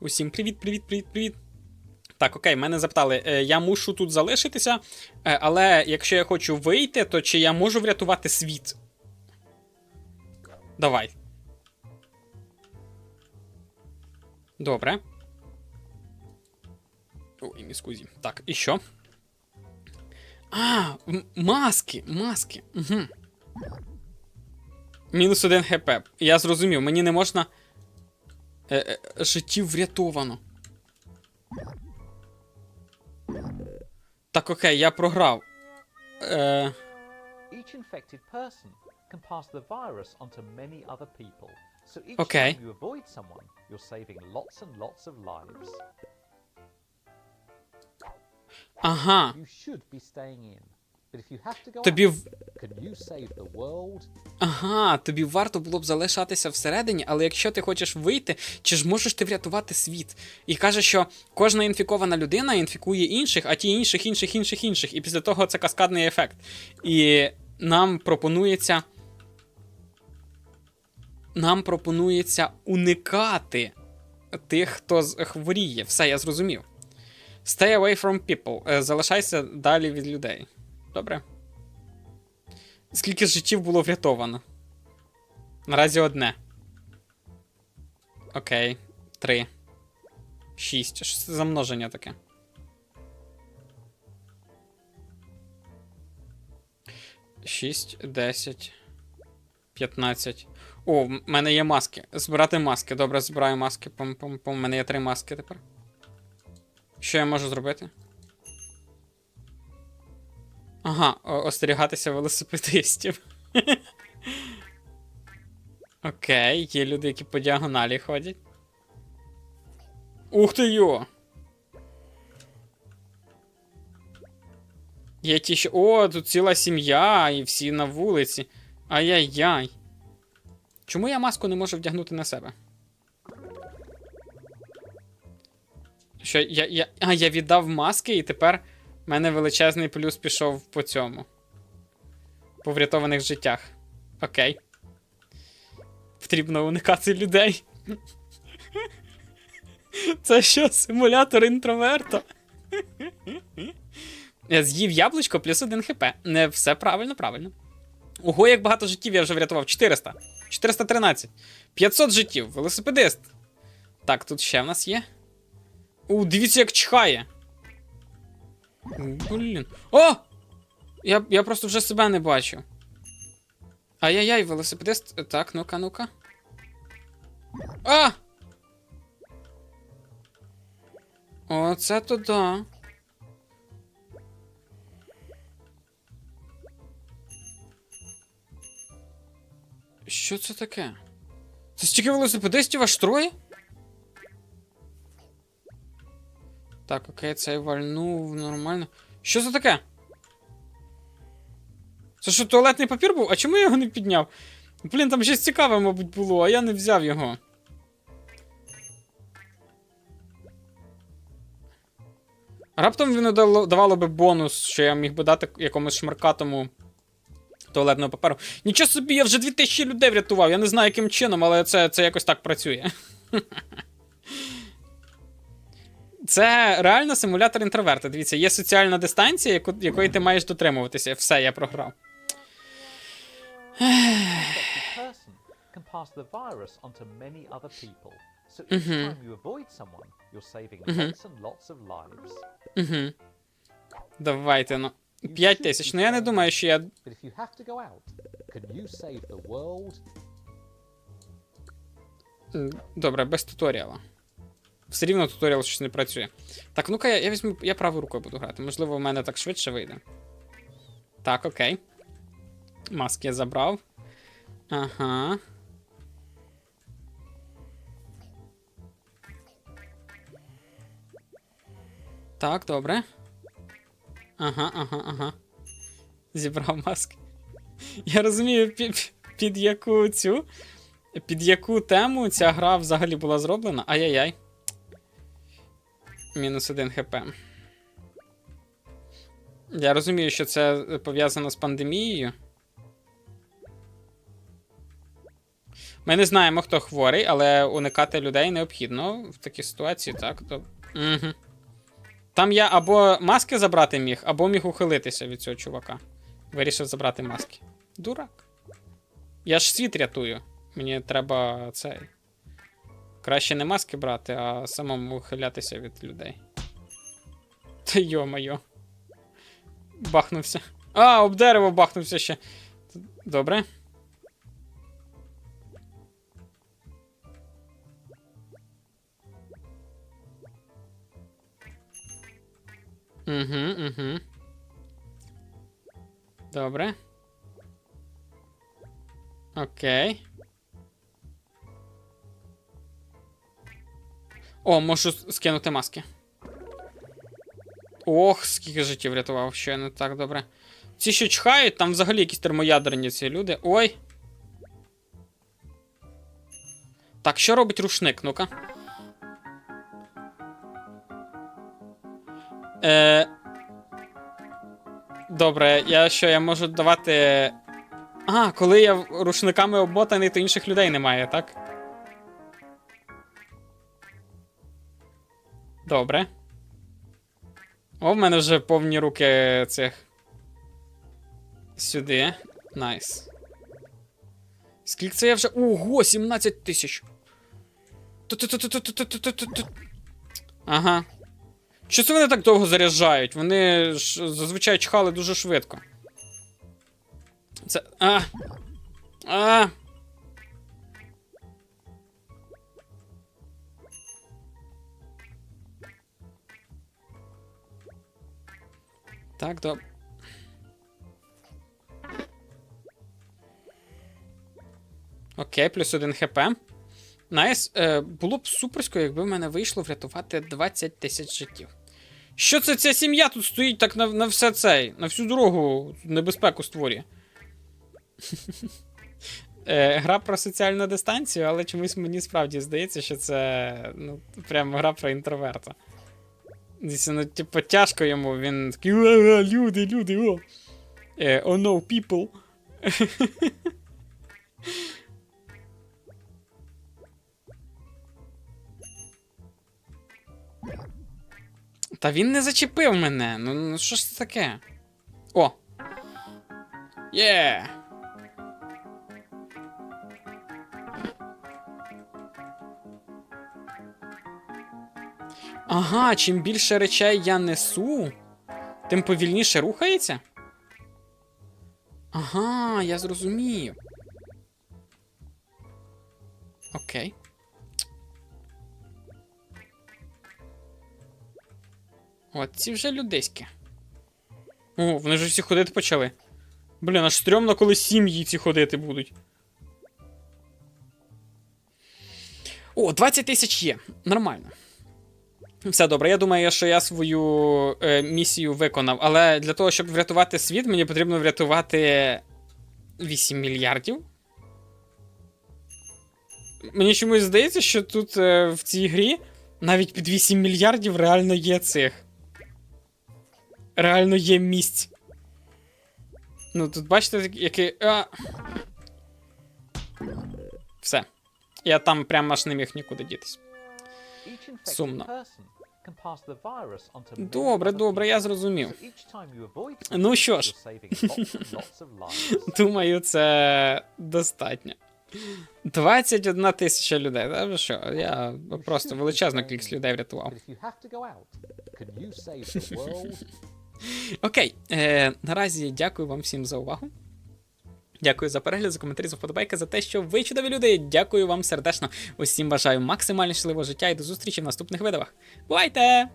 Усім привіт, привіт, привіт, привіт. Так, окей, мене запитали, е, я мушу тут залишитися, е, але якщо я хочу вийти, то чи я можу врятувати світ? Давай. Добре. Ой, не скузі. Так, і що? А, маски, маски. Угу. Мінус один хп. Я зрозумів, мені не можна. Е, е, життів врятовано. Так, окей, я програв. Е, Each infected person can pass the virus onto many other people. So each Okay. time you avoid someone, you're saving lots and lots of lives. ага. You should be staying in. But if you have to go Тобі out, Ага, тобі варто було б залишатися всередині, але якщо ти хочеш вийти, чи ж можеш ти врятувати світ? І каже, що кожна інфікована людина інфікує інших, а ті інших, інших, інших, інших. І після того це каскадний ефект. І нам пропонується. Нам пропонується уникати тих, хто хворіє. Все, я зрозумів. Stay away from people. Е, Залишайся далі від людей. Добре. Скільки життів було врятовано? Наразі одне. Окей. Три. Шість. Що це за множення таке? Шість, десять. П'ятнадцять. О, в мене є маски. Збирати маски. Добре, збираю маски. Пом-пом-пом. У мене є три маски тепер. Що я можу зробити? Ага, остерігатися велосипедистів. Окей, є люди, які по діагоналі ходять. Ух ти йо! Є ті, що. О, тут ціла сім'я, і всі на вулиці. Ай-яй-яй. Чому я маску не можу вдягнути на себе? Що я. я... А, я віддав маски, і тепер в мене величезний плюс пішов по цьому. По врятованих життях. Окей. Потрібно уникати людей. Це що, симулятор інтроверта? Я з'їв яблучко плюс один хп. Не все правильно, правильно. Ого, як багато життів я вже врятував. 400. 413. 500 життів. Велосипедист. Так, тут ще в нас є. У, дивіться, як чхає. Блін. О! Я, я просто вже себе не бачу. Ай-яй-яй, велосипедист. Так, ну-ка, ну-ка. А! Оце то да. Що це таке? Це стільки велосипедистів аж троє? Так, окей, цей вальнув нормально. Що це таке? Це що, туалетний папір був? А чому я його не підняв? Блін, там щось цікаве, мабуть, було, а я не взяв його. Раптом він давало би бонус, що я міг би дати якомусь шмаркатому туалетного паперу. Нічого собі, я вже 2000 людей врятував. Я не знаю, яким чином, але це, це якось так працює. Це реально симулятор інтроверта. Дивіться, є соціальна дистанція, яку, якої ти маєш дотримуватися. Все, я програв. Mhm. Mhm. Угу. Давайте, ну. You 5 should тисяч. Ну я не думаю, що я. Добре, без туторіала. Все рівно туторіал щось не працює. Так, ну-ка, я, я візьму. Я правою рукою буду грати. Можливо, в мене так швидше вийде. Так, окей. Маски я забрав. Ага. Так, добре. Ага, ага, ага. Зібрав маски. Я розумію, під, під яку цю. Під яку тему ця гра взагалі була зроблена? Ай-яй-яй. Мінус один хп. Я розумію, що це пов'язано з пандемією. Ми не знаємо, хто хворий, але уникати людей необхідно в такій ситуації, так? То... Угу. Там я або маски забрати міг, або міг ухилитися від цього чувака. Вирішив забрати маски. Дурак. Я ж світ рятую. Мені треба цей. Краще не маски брати, а самому ухилятися від людей. Та йо-моє. Бахнувся. А, об дерево бахнувся ще. Добре. Угу, угу. Добре. Окей. О, можу скинути маски. Ох, скільки життів врятував, що я не так добре. Ці, що чхають, там взагалі якісь термоядерні ці люди. Ой. Так, що робить рушник? Ну-ка. Е... Добре, я що, я можу давати. А, коли я рушниками обмотаний, то інших людей немає, так? Добре. О, в мене вже повні руки цих. Сюди. Найс. Скільки це я вже. Ого, 17 тисяч. Ага. Що це вони так довго заряджають? Вони ж зазвичай чхали дуже швидко. Це. А. А. Так, добре. Окей, плюс один хп. Найс. Е, було б суперсько, якби в мене вийшло врятувати 20 тисяч життів. Що це ця сім'я тут стоїть так на, на все цей, на всю дорогу небезпеку створює. Е, гра про соціальну дистанцію, але чомусь мені справді здається, що це ну, прямо гра про інтроверта. Десь, ну, типу, тяжко йому, він такий люди, люди, о. Е, oh no, people. Та він не зачепив мене. Ну, ну що ж це таке? О! Є! Ага, чим більше речей я несу, тим повільніше рухається? Ага, я зрозумів. Окей. От ці вже людиські. О, вони ж всі ходити почали. Блін, аж стрьомно, коли сім'ї ці ходити будуть. О, 20 тисяч є. Нормально. Все добре. Я думаю, що я свою е, місію виконав. Але для того, щоб врятувати світ, мені потрібно врятувати 8 мільярдів. Мені чомусь здається, що тут е, в цій грі навіть під 8 мільярдів реально є цих. Реально є місць. Ну, тут бачите, який. А... Все. Я там прямо аж не міг нікуди дітись. Сумно. Добре, добре, я зрозумів. Ну що ж, думаю, це достатньо. 21 тисяча людей. Та що? Я просто величезну кількість людей врятував. Окей, е, наразі дякую вам всім за увагу. Дякую за перегляд, за коментарі, за вподобайки, за те, що ви чудові люди. Дякую вам сердечно. Усім бажаю максимально щасливого життя і до зустрічі в наступних видавах. Бувайте!